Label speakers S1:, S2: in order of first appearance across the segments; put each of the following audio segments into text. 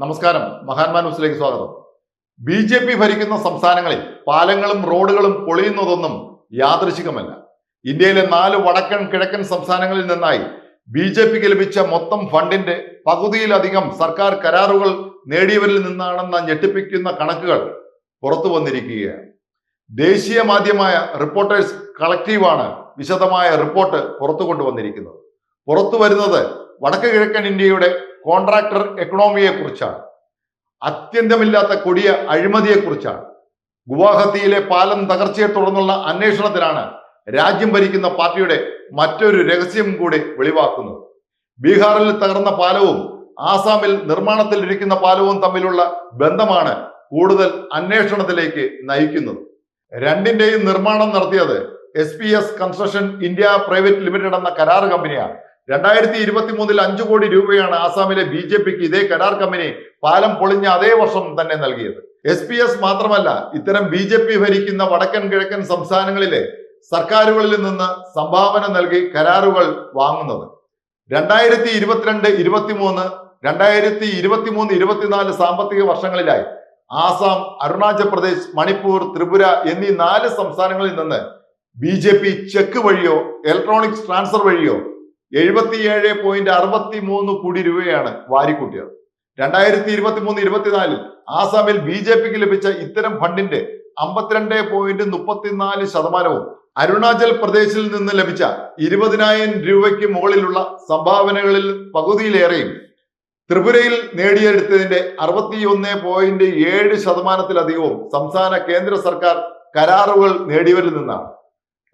S1: നമസ്കാരം. മഹാന്മാ ന്യൂസിലേക്ക് സ്വാഗതം. ബി ജെ പി ഭരിക്കുന്ന സംസ്ഥാനങ്ങളിൽ പാലങ്ങളും റോഡുകളും പൊളിയുന്നതൊന്നും യാദൃശികമല്ല. ഇന്ത്യയിലെ നാല് വടക്കൻ കിഴക്കൻ സംസ്ഥാനങ്ങളിൽ നിന്നായി ബി ജെ പിക്ക് ലഭിച്ച മൊത്തം ഫണ്ടിന്റെ പകുതിയിലധികം സർക്കാർ കരാറുകൾ നേടിയവരിൽ നിന്നാണെന്ന ഞെട്ടിപ്പിക്കുന്ന കണക്കുകൾ പുറത്തു വന്നിരിക്കുകയാണ്. ദേശീയ മാധ്യമമായ റിപ്പോർട്ടേഴ്സ് കളക്റ്റീവാണ് വിശദമായ റിപ്പോർട്ട് പുറത്തു കൊണ്ടുവന്നിരിക്കുന്നത്. പുറത്തു വരുന്നത് വടക്ക് കിഴക്കൻ ഇന്ത്യയുടെ കോൺട്രാക്ടർ എക്കണോമിയെ കുറിച്ചാണ് അത്യന്തമില്ലാത്ത കൊടിയ അഴിമതിയെ കുറിച്ചാണ് ഗുവാഹത്തിയിലെ പാലം തകർച്ചയെ തുടർന്നുള്ള അന്വേഷണത്തിലാണ് രാജ്യം ഭരിക്കുന്ന പാർട്ടിയുടെ മറ്റൊരു രഹസ്യം കൂടി വെളിവാക്കുന്നത്. ബീഹാറിൽ തകർന്ന പാലവും ആസാമിൽ നിർമ്മാണത്തിൽ ഇരിക്കുന്ന പാലവും തമ്മിലുള്ള ബന്ധമാണ് കൂടുതൽ അന്വേഷണത്തിലേക്ക് നയിക്കുന്നത്. രണ്ടിന്റെയും നിർമ്മാണം നടത്തിയത് S P S construction India private limited എന്ന കരാർ കമ്പനിയാണ്. രണ്ടായിരത്തി ഇരുപത്തി മൂന്നിൽ അഞ്ചു കോടി രൂപയാണ് ആസാമിലെ ബി ജെ പിക്ക് ഇതേ കരാർ കമ്പനി പാലം പൊളിഞ്ഞ അതേ വർഷം തന്നെ നൽകിയത്. എസ് പി എസ് മാത്രമല്ല ഇത്തരം ബി ജെ പി ഭരിക്കുന്ന വടക്കൻ കിഴക്കൻ സംസ്ഥാനങ്ങളിലെ സർക്കാരുകളിൽ നിന്ന് സംഭാവന നൽകി കരാറുകൾ വാങ്ങുന്നത്. രണ്ടായിരത്തി ഇരുപത്തിരണ്ട് ഇരുപത്തിമൂന്ന് രണ്ടായിരത്തി ഇരുപത്തിമൂന്ന് ഇരുപത്തിനാല് സാമ്പത്തിക വർഷങ്ങളിലായി ആസാം അരുണാചൽ പ്രദേശ് മണിപ്പൂർ ത്രിപുര എന്നീ നാല് സംസ്ഥാനങ്ങളിൽ നിന്ന് ബി ചെക്ക് വഴിയോ ഇലക്ട്രോണിക്സ് ട്രാൻസ്ഫർ വഴിയോ എഴുപത്തിയേഴ് പോയിന്റ് അറുപത്തി മൂന്ന് കോടി രൂപയാണ് വാരിക്കൂട്ടിയത്. രണ്ടായിരത്തി ഇരുപത്തി മൂന്ന് ഇരുപത്തിനാലിൽ ആസാമിൽ ബി ജെ പിക്ക് ലഭിച്ച ഇത്തരം ഫണ്ടിന്റെ അമ്പത്തിരണ്ട് പോയിന്റ് മുപ്പത്തിനാല് ശതമാനവും അരുണാചൽ പ്രദേശിൽ നിന്ന് ലഭിച്ച ഇരുപതിനായിരം രൂപയ്ക്ക് മുകളിലുള്ള സംഭാവനകളിൽ പകുതിയിലേറെയും ത്രിപുരയിൽ നേടിയെടുത്തതിന്റെ അറുപത്തിയൊന്ന് പോയിന്റ് ഏഴ് ശതമാനത്തിലധികവും സംസ്ഥാന കേന്ദ്ര സർക്കാർ കരാറുകൾ നേടിയവരിൽ നിന്നാണ്.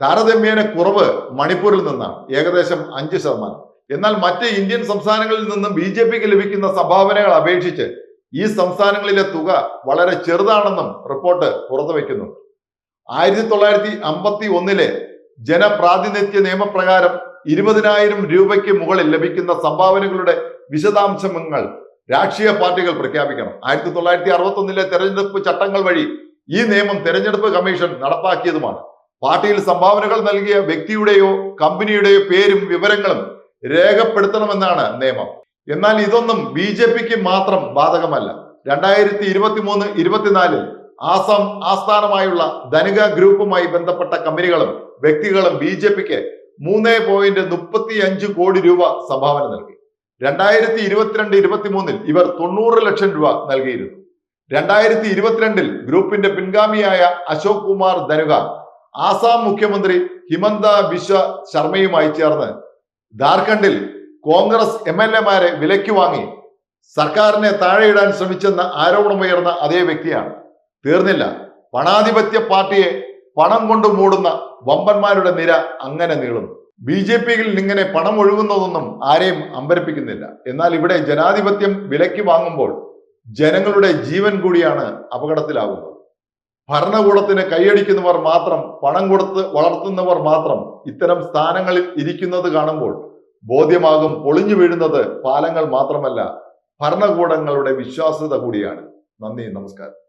S1: താരതമ്യേന കുറവ് മണിപ്പൂരിൽ നിന്നാണ്. ഏകദേശം അഞ്ച് ശതമാനം. എന്നാൽ മറ്റ് ഇന്ത്യൻ സംസ്ഥാനങ്ങളിൽ നിന്നും ബി ജെ പിക്ക് ലഭിക്കുന്ന സംഭാവനകൾ അപേക്ഷിച്ച് ഈ സംസ്ഥാനങ്ങളിലെ തുക വളരെ ചെറുതാണെന്നും റിപ്പോർട്ട് പുറത്തുവെക്കുന്നുണ്ട് ആയിരത്തി തൊള്ളായിരത്തി അമ്പത്തി ഒന്നിലെ ജനപ്രാതിനിധ്യ നിയമപ്രകാരം ഇരുപതിനായിരം രൂപയ്ക്ക് മുകളിൽ ലഭിക്കുന്ന സംഭാവനകളുടെ വിശദാംശങ്ങൾ രാഷ്ട്രീയ പാർട്ടികൾ പ്രഖ്യാപിക്കണം. ആയിരത്തി തൊള്ളായിരത്തി അറുപത്തി ഒന്നിലെ തെരഞ്ഞെടുപ്പ് ചട്ടങ്ങൾ വഴി ഈ നിയമം തെരഞ്ഞെടുപ്പ് കമ്മീഷൻ നടപ്പാക്കിയതുമാണ്. പാർട്ടിയിൽ സംഭാവനകൾ നൽകിയ വ്യക്തിയുടെയോ കമ്പനിയുടെയോ പേരും വിവരങ്ങളും രേഖപ്പെടുത്തണമെന്നാണ് നിയമം. എന്നാൽ ഇതൊന്നും ബി ജെ പിക്ക് മാത്രം ബാധകമല്ല. രണ്ടായിരത്തി ഇരുപത്തി മൂന്ന് ഇരുപത്തിനാലിൽ ആസാം ആസ്ഥാനമായുള്ള ധനിക ഗ്രൂപ്പുമായി ബന്ധപ്പെട്ട കമ്പനികളും വ്യക്തികളും ബി ജെ പിക്ക് മൂന്ന് പോയിന്റ് മുപ്പത്തി അഞ്ച് കോടി രൂപ സംഭാവന നൽകി. രണ്ടായിരത്തി ഇരുപത്തിരണ്ട് ഇരുപത്തി മൂന്നിൽ ഇവർ തൊണ്ണൂറ് ലക്ഷം രൂപ നൽകിയിരുന്നു. രണ്ടായിരത്തി ഇരുപത്തിരണ്ടിൽ ഗ്രൂപ്പിന്റെ പിൻഗാമിയായ അശോക് കുമാർ ധനുക ആസാം മുഖ്യമന്ത്രി ഹിമന്ത ബിശ്വ ശർമ്മയുമായി ചേർന്ന് ജാർഖണ്ഡിൽ കോൺഗ്രസ് എം എൽ എമാരെ വിലയ്ക്ക് വാങ്ങി സർക്കാരിനെ താഴെയിടാൻ ശ്രമിച്ചെന്ന ആരോപണമുയർന്ന അതേ വ്യക്തിയാണ്. തീർന്നില്ല. പണാധിപത്യ പാർട്ടിയെ പണം കൊണ്ട് മൂടുന്ന വമ്പന്മാരുടെ നിര അങ്ങനെ നീളുന്നു. ബി ജെ പിയിൽ ഇങ്ങനെ പണം ഒഴുകുന്നതൊന്നും ആരെയും അമ്പരപ്പിക്കുന്നില്ല. എന്നാൽ ഇവിടെ ജനാധിപത്യം വിലയ്ക്ക് വാങ്ങുമ്പോൾ ജനങ്ങളുടെ ജീവൻ കൂടിയാണ് അപകടത്തിലാകുന്നത് ഭരണകൂടത്തിന് കൈയടിക്കുന്നവർ മാത്രം പണം കൊടുത്ത് വളർത്തുന്നവർ മാത്രം ഇത്തരം സ്ഥാനങ്ങളിൽ ഇരിക്കുന്നത് കാണുമ്പോൾ ബോധ്യമാകും പൊളിഞ്ഞു വീഴുന്നത് പാലങ്ങൾ മാത്രമല്ല ഭരണകൂടങ്ങളുടെ വിശ്വാസ്യത കൂടിയാണ്. നന്ദി നമസ്കാരം.